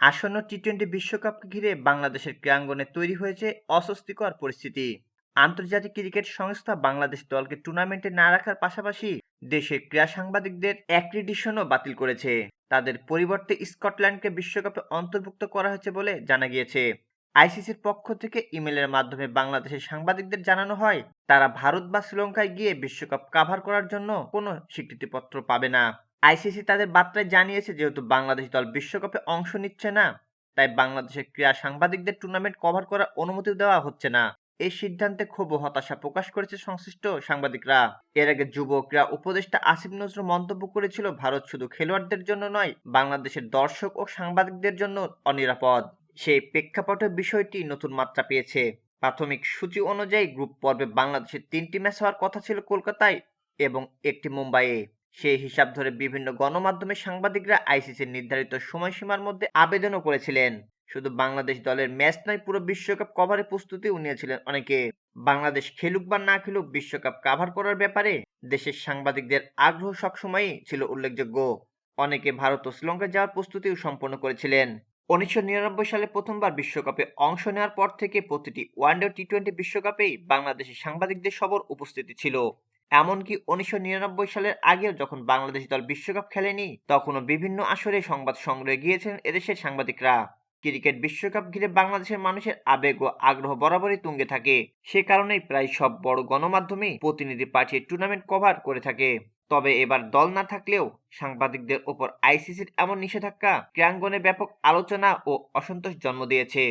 আসন্ন T twenty বিশ্বকাপকে ঘিরে বাংলাদেশের ক্রীড়াঙ্গনে তৈরি হয়েছে অস্বস্তিকর পরিস্থিতি। আন্তর্জাতিক ক্রিকেট সংস্থা বাংলাদেশ দলকে টুর্নামেন্টে না রাখার পাশাপাশি দেশের ক্রীড়া সাংবাদিকদের অ্যাক্রিডিশনও বাতিল করেছে। তাদের পরিবর্তে স্কটল্যান্ডকে বিশ্বকাপে অন্তর্ভুক্ত করা হয়েছে বলে জানা গিয়েছে। আইসিসির পক্ষ থেকে ইমেলের মাধ্যমে বাংলাদেশের সাংবাদিকদের জানানো হয়, তারা ভারত বা শ্রীলঙ্কায় গিয়ে বিশ্বকাপ কাভার করার জন্য কোনো স্বীকৃতিপত্র পাবে না। আইসিসি তাদের বার্তায় জানিয়েছে যেহেতু বাংলাদেশ দল বিশ্বকাপে অংশ নিচ্ছে না, তাই বাংলাদেশের ক্রীড়া সাংবাদিকদের টুর্নামেন্ট কভার করার অনুমতি দেওয়া হচ্ছে না। এই সিদ্ধান্তে ক্ষোভ হতাশা প্রকাশ করেছে সংশ্লিষ্ট সাংবাদিকরা। এর আগে যুব ক্রীড়া উপদেষ্টা আসিফ নজরুল মন্তব্য করেছিল, ভারত শুধু খেলোয়াড়দের জন্য নয়, বাংলাদেশের দর্শক ও সাংবাদিকদের জন্য অনিরাপদ। সেই প্রেক্ষাপটে বিষয়টি নতুন মাত্রা পেয়েছে। প্রাথমিক সূচি অনুযায়ী গ্রুপ পর্বে বাংলাদেশের তিনটি ম্যাচ হওয়ার কথা ছিল কলকাতায় এবং একটি মুম্বাইয়ে। সেই হিসাব ধরে বিভিন্ন গণমাধ্যমে সাংবাদিকরা আইসিসির নির্ধারিত সময়সীমার মধ্যে আবেদনও করেছিলেন। শুধু বাংলাদেশ দলের ম্যাচ নয়, পুরো বিশ্বকাপ কভারের প্রস্তুতিও নিয়েছিলেন অনেকে। বাংলাদেশ খেলুক বা না খেলুক, বিশ্বকাপ কাভার করার ব্যাপারে দেশের সাংবাদিকদের আগ্রহ সবসময়ই ছিল উল্লেখযোগ্য। অনেকে ভারত ও শ্রীলঙ্কা যাওয়ার প্রস্তুতিও সম্পন্ন করেছিলেন। উনিশশো নিরানব্বই সালে প্রথমবার বিশ্বকাপে অংশ নেওয়ার পর থেকে প্রতিটি ওয়ানডে টি টোয়েন্টি বিশ্বকাপেই বাংলাদেশের সাংবাদিকদের সবর উপস্থিতি ছিল। এমনকি উনিশশো নিরানব্বই সালের আগেও যখন বাংলাদেশ দল বিশ্বকাপ খেলেনি, তখনও বিভিন্ন আসরে সংবাদ সংগ্রহে গিয়েছিলেন এদেশের সাংবাদিকরা। ক্রিকেট বিশ্বকাপ ঘিরে বাংলাদেশের মানুষের আবেগ ও আগ্রহ বরাবরই তুঙ্গে থাকে। সে কারণেই প্রায় সব বড় গণমাধ্যমেই প্রতিনিধি পাঠিয়ে টুর্নামেন্ট কভার করে থাকে। তবে এবার দল না থাকলেও সাংবাদিকদের ওপর আইসিসির এমন নিষেধাজ্ঞা, ক্রীড়াঙ্গনে ব্যাপক আলোচনা ও অসন্তোষ জন্ম দিয়েছে।